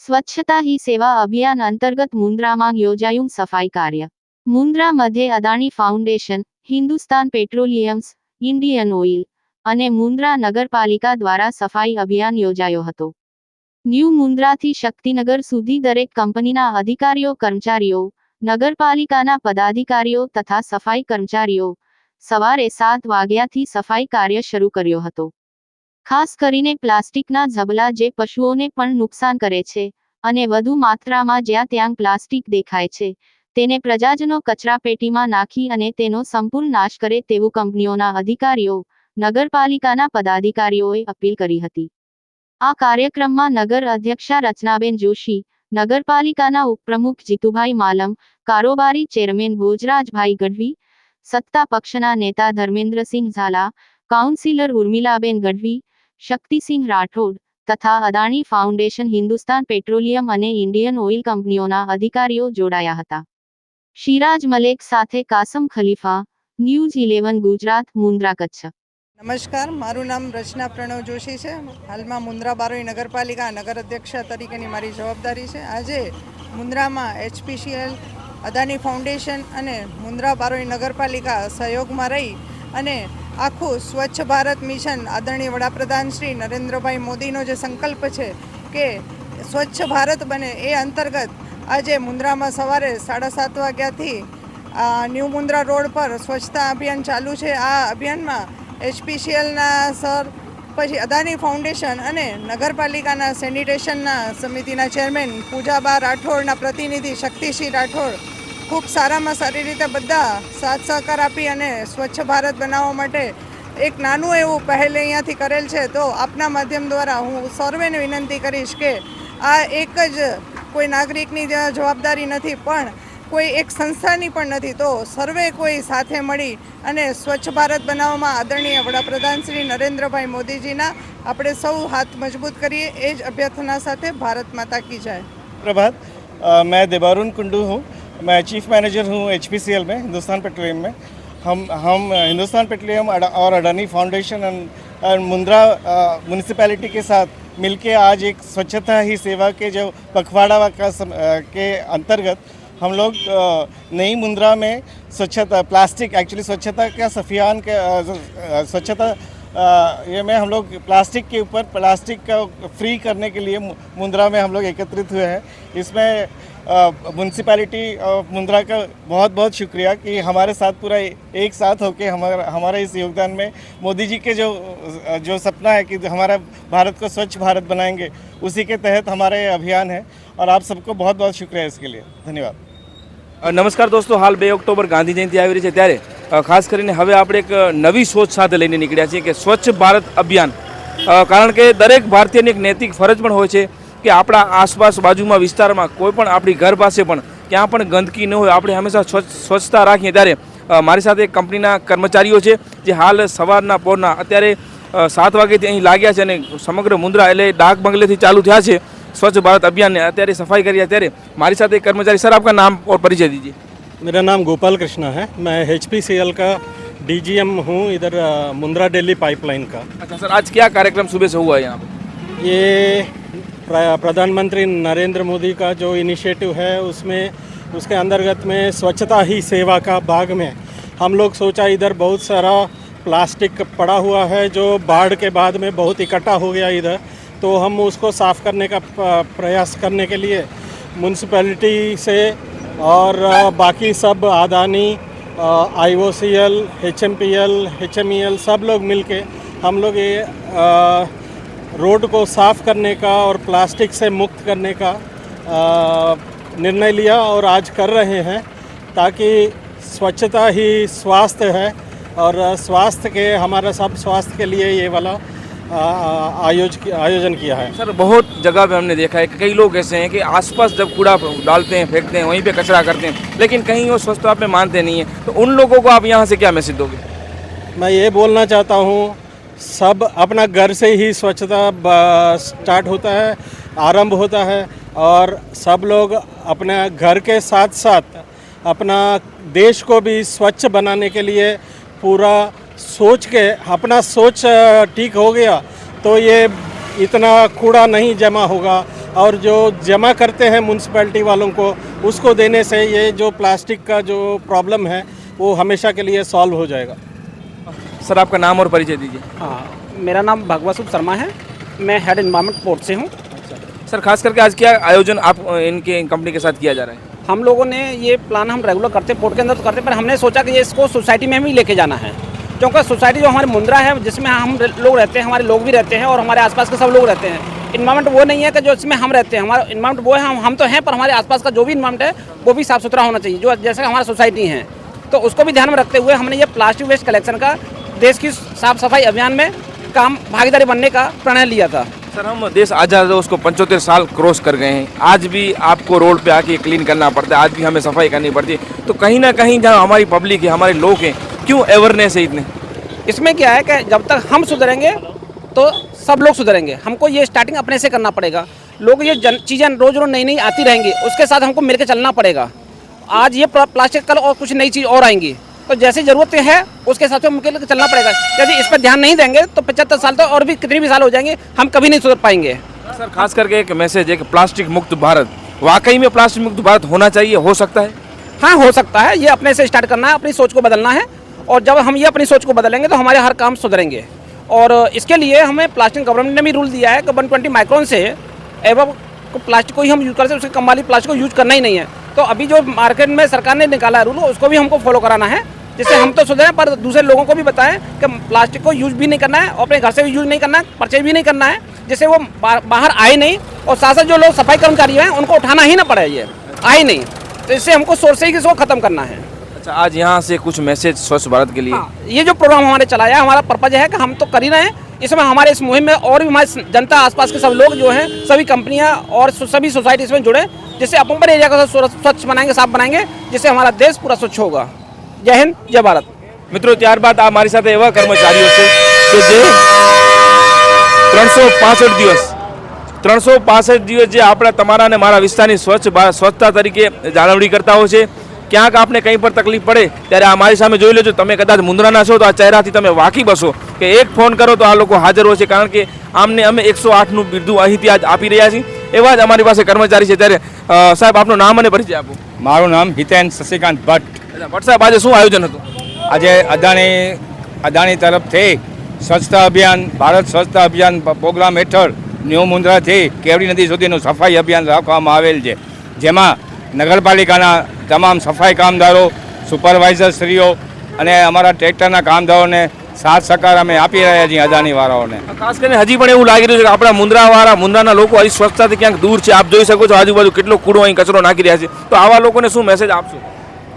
સ્વચ્છતા હી સેવા અભિયાન અંતર્ગત મુન્દ્રામાં યોજાયું સફાઈ કાર્ય. મુન્દ્રા મધ્ય Adani Foundation, Hindustan Petroleums, Indian Oil અને મુન્દ્રા નગરપાલિકા દ્વારા સફાઈ અભિયાન યોજાયો હતો. ન્યૂ મુન્દ્રાથી શક્તિનગર સુધી દરેક કંપનીના અધિકારીઓ, કર્મચારીઓ નગરપાલિકાના પદાધિકારીઓ તથા સફાઈ કર્મચારીઓ સવારે સાત વાગ્યાથી સફાઈ કાર્ય શરૂ કર્યો હતો. ખાસ કરીને પ્લાસ્ટિકના ઝબલા જે પશુઓને પણ નુકસાન કરે છે અને વધુ માત્રામાં જ્યાં ત્યાં પ્લાસ્ટિક દેખાય છે, તેને પ્રજાજનો કચરાપેટીમાં નાખી અને તેનો સંપૂર્ણ નાશ કરે તેવું કંપનીઓના અધિકારીઓ, નગરપાલિકાના પદાધિકારીઓએ અપીલ કરી હતી. આ કાર્યક્રમમાં નગર અધ્યક્ષા રચનાબેન જોશી નગરપાલિકાના ઉપપ્રમુખ જીતુભાઈ માલમ, કારોબારી ચેરમેન ભોજરાજભાઈ ગઢવી, સત્તા પક્ષના નેતા ધર્મેન્દ્રસિંહ ઝાલા, કાઉન્સિલર ઉર્મિલાબેન ગઢવી, શક્તિસિંહ રાઠોડ તથા અદાણી ફાઉન્ડેશન હિન્દુસ્તાન પેટ્રોલિયમ અને ઇન્ડિયન ઓઇલ કંપનીઓના અધિકારીઓ જોડાયા હતા. શિરાજ મલેક સાથે કાસમ ખલીફા, ન્યૂઝ ઇલેવન ગુજરાત, મુન્દ્રા કચ્છ. નમસ્કાર, મારું નામ રચના પ્રણવ જોશી છે. હાલમાં મુન્દ્રા બારોઈ નગરપાલિકા નગર અધ્યક્ષ તરીકેની મારી જવાબદારી છે. આજે મુન્દ્રામાં એચપીસીએલ, અદાની ફાઉન્ડેશન અને મુન્દ્રા બારોઈ નગરપાલિકા સહયોગમાં રહી અને આખું સ્વચ્છ ભારત મિશન આદરણીય વડાપ્રધાન શ્રી નરેન્દ્રભાઈ મોદીનો જે સંકલ્પ છે કે સ્વચ્છ ભારત બને એ અંતર્ગત આજે મુન્દ્રામાં સવારે સાડા સાત વાગ્યાથી ન્યૂ મુન્દ્રા રોડ પર સ્વચ્છતા અભિયાન ચાલુ છે. આ અભિયાનમાં એચપીસીએલના સર, પછી અદાની ફાઉન્ડેશન અને નગરપાલિકાના સેનિટેશનના સમિતિના ચેરમેન પૂજાબા રાઠોડના પ્રતિનિધિ શક્તિસિંહ રાઠોડ ખૂબ સારામાં સારી રીતે બધા સાથ સહકાર આપી અને સ્વચ્છ ભારત બનાવવા માટે એક નાનું એવું પહેલ અહીંયાથી કરેલ છે. તો આપના માધ્યમ દ્વારા હું સર્વેને વિનંતી કરીશ કે આ એક જ કોઈ નાગરિકની જવાબદારી નથી, પણ કોઈ એક સંસ્થાની પણ નથી તો સર્વે કોઈ સાથે મળી અને સ્વચ્છ ભારત બનાવવામાં આદરણીય વડાપ્રધાન શ્રી નરેન્દ્રભાઈ મોદીજીના આપણે સૌ હાથ મજબૂત કરીએ એ જ અભ્યર્થના સાથે ભારત માતા કી જાય प्रभात अ, मैं देबारून कुंडू हूँ मैं चीफ मैनेजर हूँ एच में हिंदुस्तान पेट्रोलियम में हम हम हिंदुस्तान पेट्रोलियम अडा- और Adani foundation and and Mundra municipality के साथ मिलके आज एक स्वच्छता ही सेवा के जो पखवाड़ा का सम, अ, के अंतर्गत हम लोग नई मुंद्रा में स्वच्छता, प्लास्टिक एक्चुअली स्वच्छता का सफियान के स्वच्छता ये में हम लोग प्लास्टिक के ऊपर, प्लास्टिक का फ्री करने के लिए मुंद्रा में हम लोग एकत्रित हुए हैं। इसमें म्यूनसिपैलिटी ऑफ़ मुंद्रा का बहुत बहुत शुक्रिया कि हमारे साथ पूरा एक साथ होके हमारा हमारा इस योगदान में मोदी जी के जो जो सपना है कि हमारा भारत को स्वच्छ भारत बनाएँगे, उसी के तहत हमारा ये अभियान है। और आप सबको बहुत बहुत शुक्रिया इसके लिए। धन्यवाद। નમસ્કાર દોસ્તો, હાલ બે ઓક્ટોબર ગાંધી જયંતિ આવી રહી છે ત્યારે ખાસ કરીને હવે આપણે એક નવી સોચ સાથે લઈને નીકળ્યા છીએ કે સ્વચ્છ ભારત અભિયાન. કારણ કે દરેક ભારતીયની એક નૈતિક ફરજ પણ હોય છે કે આપણા આસપાસ બાજુમાં વિસ્તારમાં કોઈ પણ આપણી ઘર પાસે પણ ક્યાં પણ ગંદકી ન હોય, આપણે હંમેશા સ્વચ્છતા રાખીએ ત્યારે મારી સાથે એક કંપનીના કર્મચારીઓ છે, જે હાલ સવારના પોરના અત્યારે સાત વાગ્યાથી અહીં લાગ્યા છે અને સમગ્ર મુન્દ્રા એટલે ડાક બંગલેથી ચાલુ થયા છે. સ્વચ્છ ભારત अभियान ने અત્યારે सफाई કરી અત્યારે મારી સાથે એક કર્મચારી सर आपका नाम और परिचय दीजिए मेरा नाम गोपाल कृष्णा है मैं एच का डीजीएम हूँ इधर अ, मुंद्रा दिल्ली पाइपलाइन का अच्छा सर आज क्या कार्यक्रम सुबह से हुआ है यहाँ पे ये प्र- प्रधानमंत्री नरेंद्र मोदी का जो इनिशिएटिव है उसमें उसके अंतर्गत में स्वच्छता ही सेवा का भाग में हम लोग सोचा इधर बहुत सारा प्लास्टिक पड़ा हुआ है जो बाढ़ के बाद में बहुत इकट्ठा हो गया इधर तो हम उसको साफ़ करने का प्रयास करने के लिए म्यूनसिपैलिटी से और बाकी सब Adani I O C L H M P L H M E L सब लोग मिलके हम लोग ये रोड को साफ़ करने का और प्लास्टिक से मुक्त करने का निर्णय लिया और आज कर रहे हैं ताकि स्वच्छता ही स्वास्थ्य है और स्वास्थ्य के, हमारा सब स्वास्थ्य के लिए ये वाला आयोज आयोजन किया है। सर बहुत जगह पे हमने देखा है कई लोग ऐसे हैं कि आसपास जब कूड़ा डालते हैं फेंकते हैं वहीं पे कचरा करते हैं लेकिन कहीं वो स्वच्छता पे मानते नहीं है। तो उन लोगों को आप यहाँ से क्या मैसेज दोगे? मैं ये बोलना चाहता हूँ सब अपना घर से ही स्वच्छता स्टार्ट होता है आरंभ होता है और सब लोग अपने घर के साथ साथ अपना देश को भी स्वच्छ बनाने के लिए पूरा सोच के अपना सोच ठीक हो गया तो ये इतना कूड़ा नहीं जमा होगा। और जो जमा करते हैं म्यूनसिपैलिटी वालों को उसको देने से ये जो प्लास्टिक का जो प्रॉब्लम है वो हमेशा के लिए सॉल्व हो जाएगा। सर आपका नाम और परिचय दीजिए। हाँ मेरा नाम भगवत शर्मा है। मैं हेड इन्वायरमेंट बोर्ड से हूँ। सर खास करके आज क्या आयोजन आप इनके कंपनी के साथ किया जा रहा है? हम लोगों ने ये प्लान हम रेगुलर करते पोर्ट के अंदर तो करते पर हमने सोचा कि ये इसको सोसाइटी में भी लेके जाना है। क्योंकि सोसाइटी जो हमारी मुंद्रा है, जिसमें हम लोग रहते हैं, हमारे लोग भी रहते हैं और हमारे आसपास के सब लोग रहते हैं। इन्वायरमेंट वो नहीं है कि जो इसमें हम रहते हैं। हमारा इन्वायरमेंट वो है, हम हम तो हैं, पर हमारे आसपास का जो भी इन्वायरमेंट है, वो भी साफ़ सुथरा होना चाहिए, जो जैसे हमारा सोसाइटी है। तो उसको भी ध्यान में रखते हुए हमने ये प्लास्टिक वेस्ट कलेक्शन का देश की साफ़ सफ़ाई अभियान में काम भागीदारी बनने का प्रणय लिया था। सर, हम देश आज़ाद उसको पंचोत्तर साल क्रॉस कर गए हैं। आज भी आपको रोड पे आके क्लीन करना पड़ता है, आज भी हमें सफ़ाई करनी पड़ती है। तो कहीं ना कहीं जहाँ हमारी पब्लिक है, हमारे लोग हैं क्यों अवेयरनेस है इतने? इसमें क्या है कि जब तक हम सुधरेंगे तो सब लोग सुधरेंगे। हमको ये स्टार्टिंग अपने से करना पड़ेगा। लोग ये चीज़ें रोज रोज नई नई आती रहेंगी उसके साथ हमको मिलकर चलना पड़ेगा। आज ये प्लास्टिक कल और कुछ नई चीज़ और आएँगी। तो जैसी ज़रूरत है उसके हिसाब से मिलकर चलना पड़ेगा। यदि इस पर ध्यान नहीं देंगे तो पचहत्तर साल तो और भी कितने भी साल हो जाएँगे हम कभी नहीं सुधर पाएँगे। सर खास करके एक मैसेज है कि प्लास्टिक मुक्त भारत। वाकई में प्लास्टिक मुक्त भारत होना चाहिए? हो सकता है? हाँ हो सकता है। ये अपने से स्टार्ट करना है अपनी सोच को बदलना है। और जब हम ये अपनी सोच को बदलेंगे तो हमारे हर काम सुधरेंगे। और इसके लिए हमें प्लास्टिक गवर्नमेंट ने भी रूल दिया है कि वन ट्वेंटी माइक्रोन से एवं प्लास्टिक को ही हम यूज़ करते हैं, उसके कम वाली प्लास्टिक को यूज़ करना ही नहीं है। तो अभी जो मार्केट में सरकार ने निकाला है रूल, उसको भी हमको फॉलो कराना है, जिससे हम तो सुधरें, पर दूसरे लोगों को भी बताएँ कि प्लास्टिक को यूज़ भी नहीं करना है और अपने घर से भी यूज़ नहीं करना है, परचेज भी नहीं करना है, जिससे वो बाहर आए नहीं, और साथ साथ जो लोग सफ़ाई कर्मचारी हैं, उनको उठाना ही ना पड़े ये, आए नहीं। तो इससे हमको सोर्स ही इसको खत्म करना है। अच्छा आज यहाँ से कुछ मैसेज स्वच्छ भारत के लिए हाँ, ये जो प्रोग्राम हमारे चलाया है हमारा पर्पज है कि हम तो कर ही रहे हैं इसमें हमारे इस मुहिम में और भी हमारे जनता आसपास के सब लोग जो हैं सभी कंपनियां और सु- सभी सोसाइटी इसमें जुड़े जिससे अपन पर एरिया को स्वच्छ स्वच्छ बनाएंगे साफ बनाएंगे जिससे हमारा देश पूरा स्वच्छ होगा जय हिंद जय भारत મિત્રો ત્યારબાદ આ મારી સાથે એવા કર્મચારીઓ છે કે જે ત્રણસો પાસઠ દિવસ ત્રણસો પાસઠ દિવસ જે આપણા તમારા અને મારા વિસ્તારની સ્વચ્છ ભા- સ્વચ્છતા તરીકે જાળવણી કરતા હોય છે ક્યાંક આપને કંઈ પણ તકલીફ પડે ત્યારે આ મારી સામે જોઈ લેજો. તમે કદાચ મુંદ્રાના છો તો આ ચહેરાથી તમે વાકી બસો. કે એક ફોન કરો તો આ લોકો હાજર હોય છે કારણ કે આમને અમે એકસો આઠનું બિરદું અહીંથી આજ આપી રહ્યા છીએ. એવા જ અમારી પાસે કર્મચારી છે. ત્યારે સાહેબ આપનું નામ અને પરિચય આપો. મારું નામ હિતેન શશિકાંત ભટ્ટ. ભટ્ટ સાહેબ આજે શું આયોજન હતું? આજે અદાણી અદાણી તરફથી સ્વચ્છતા અભિયાન ભારત સ્વચ્છતા અભિયાન પ્રોગ્રામ હેઠળ ન્યૂ મુંદ્રાથી કેવડી નદી સુધીનું સફાઈ અભિયાન રાખવામાં આવેલ છે. જેમાં નગરપાલિકાના તમામ સફાઈ કામદારો સુપરવાઇઝરશ્રીઓ અને અમારા ટ્રેક્ટરના કામદારોને સાથ સહકાર અમે આપી રહ્યા છીએ અદાણીવાળાઓને ખાસ કરીને હજી પણ એવું લાગી રહ્યું છે કે આપણા મુંદ્રાવાળા મુંદ્રાના લોકો હજી સ્વચ્છતાથી ક્યાંક દૂર છે આપ જોઈ શકો છો આજુબાજુ કેટલો કૂડો અહીં કચરો નાખી રહ્યા છે. તો આવા લોકોને શું મેસેજ આપશો?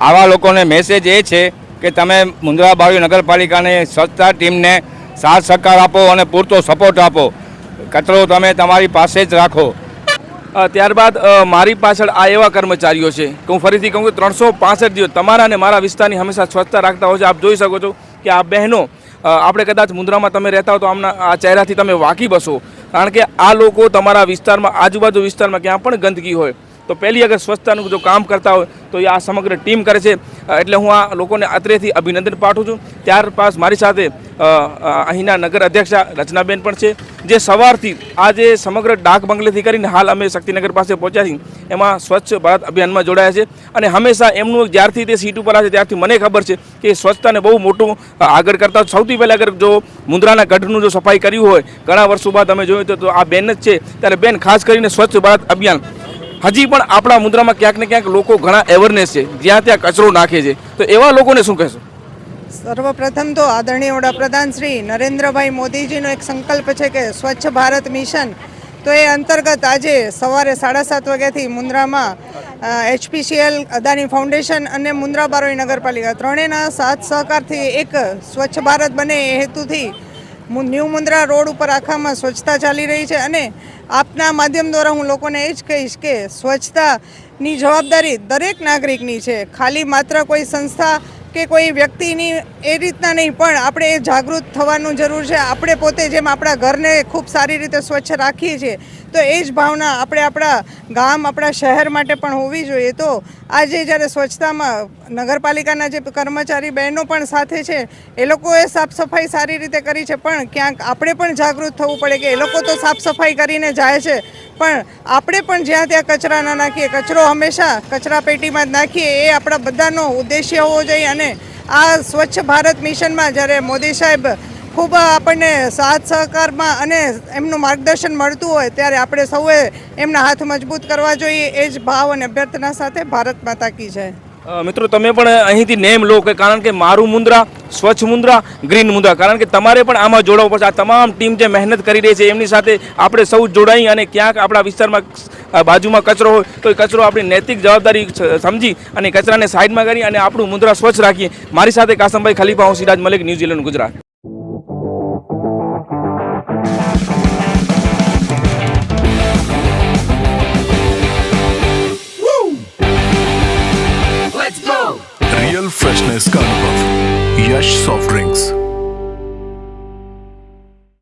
આવા લોકોને મેસેજ એ છે કે તમે મુંદ્રા બાવી નગરપાલિકાની સ્વચ્છતા ટીમને સાથ સહકાર આપો અને પૂરતો સપોર્ટ આપો. કચરો તમે તમારી પાસે જ રાખો. ત્યારબાદ મારી પાછળ આ એવા કર્મચારીઓ છે કે હું ફરીથી કહું કે ત્રણસો પાસઠ દિવસ તમારા અને મારા વિસ્તારની હંમેશા સ્વચ્છતા રાખતા હોય છે. આપ જોઈ શકો છો કે આ બહેનો આપણે કદાચ મુંદ્રામાં તમે રહેતા હો તો આમના, આ ચહેરાથી તમે વાકી બસો. કારણ કે આ લોકો તમારા વિસ્તારમાં, આજુબાજુ વિસ્તારમાં ક્યાં પણ ગંદકી હોય તો પહેલી અગર સ્વચ્છતાનું જો કામ કરતા હોય, તો એ આ સમગ્ર ટીમ કરે છે. એટલે હું આ લોકોને અત્રેથી અભિનંદન પાઠવું છું. ત્યારબાદ મારી સાથે અહીંના નગર અધ્યક્ષા રચનાબેન પણ છે, જે સવારથી આજે સમગ્ર ડાક બંગલેથી કરીને હાલ અમે શક્તિનગર પાસે પહોંચ્યા છીએ. એમાં સ્વચ્છ ભારત અભિયાનમાં જોડાયા છે અને હંમેશા એમનું જ્યારથી તે સીટ ઉપર આવે ત્યારથી મને ખબર છે કે સ્વચ્છતાને બહુ મોટું આગળ કરતા. સૌથી પહેલાં અગર જો મુંદ્રાના ગઢનું જો સફાઈ કર્યું હોય, ઘણા વર્ષો બાદ અમે જોયું તો આ બેન જ છે. ત્યારે બેન ખાસ કરીને સ્વચ્છ ભારત અભિયાન હજી પણ આપણા મુદ્રામાં ક્યાંક ને ક્યાંક લોકો ઘણા અવેરનેસ છે, જ્યાં ત્યાં કચરો નાખે છે. તો એવા લોકોને શું કહેશો? સર્વપ્રથમ તો આદરણીય વડાપ્રધાન શ્રી નરેન્દ્રભાઈ મોદીજીનો એક સંકલ્પ છે કે સ્વચ્છ ભારત મિશન. તો એ અંતર્ગત આજે સવારે સાડા સાત વાગ્યાથી મુન્દ્રામાં એચપીસીએલ અદાની ફાઉન્ડેશન અને મુન્દ્રા બારોઈ નગરપાલિકા ત્રણેયના સાથ સહકારથી એક સ્વચ્છ ભારત બને એ હેતુથી ન્યૂ મુન્દ્રા રોડ ઉપર આખામાં સ્વચ્છતા ચાલી રહી છે અને આપના માધ્યમ દ્વારા હું લોકોને એ જ કહીશ કે સ્વચ્છતાની જવાબદારી દરેક નાગરિકની છે. ખાલી માત્ર કોઈ સંસ્થા કે કોઈ વ્યક્તિની એ રીતના નહીં, પણ આપણે એ જાગૃત થવાનું જરૂર છે. આપણે પોતે જેમ આપણા ઘરને ખૂબ સારી રીતે સ્વચ્છ રાખીએ છીએ, તો એ જ ભાવના આપણે આપણા ગામ, આપણા શહેર માટે પણ હોવી જોઈએ. તો આજે જ્યારે સ્વચ્છતામાં નગરપાલિકાના જે કર્મચારી બહેનો પણ સાથે છે, એ લોકોએ સાફ સફાઈ સારી રીતે કરી છે, પણ ક્યાંક આપણે પણ જાગૃત થવું પડે કે એ લોકો તો સાફ સફાઈ કરીને જાય છે. પણ આપણે પણ જ્યાં ત્યાં કચરા ના નાખીએ, કચરો હંમેશા કચરા પેટીમાં જ નાખીએ, એ આપણા બધાનો ઉદ્દેશ્ય હોવો જોઈએ અને આ સ્વચ્છ ભારત મિશનમાં જ્યારે મોદી સાહેબ ખૂબ આપણને સાથ સહકારમાં અને એમનું માર્ગદર્શન મળતું હોય ત્યારે આપણે સૌએ એમના હાથ મજબૂત કરવા જોઈએ. એ જ ભાવ અને અભ્યર્થના સાથે ભારત માતા કી જય. મિત્રો, તમે પણ અહીંથી નેમ લો કે કારણ કે મારું મુદ્રા, સ્વચ્છ મુદ્રા ગ્રીન મુદ્રા. કારણ કે તમારે પણ આમાં જોડાવવું પડશે. આ તમામ ટીમ જે મહેનત કરી રહી છે, એમની સાથે આપણે સૌ જોડાઈ અને ક્યાંક આપણા વિસ્તારમાં બાજુમાં કચરો હોય, તો એ કચરો આપણી નૈતિક જવાબદારી સમજી અને કચરાને સાઈડમાં કરી અને આપણું મુદ્રા સ્વચ્છ રાખીએ. મારી સાથે કાસમભાઈ ખલીફા હું Siraj Malik News Eleven Gujarat. soft drinks.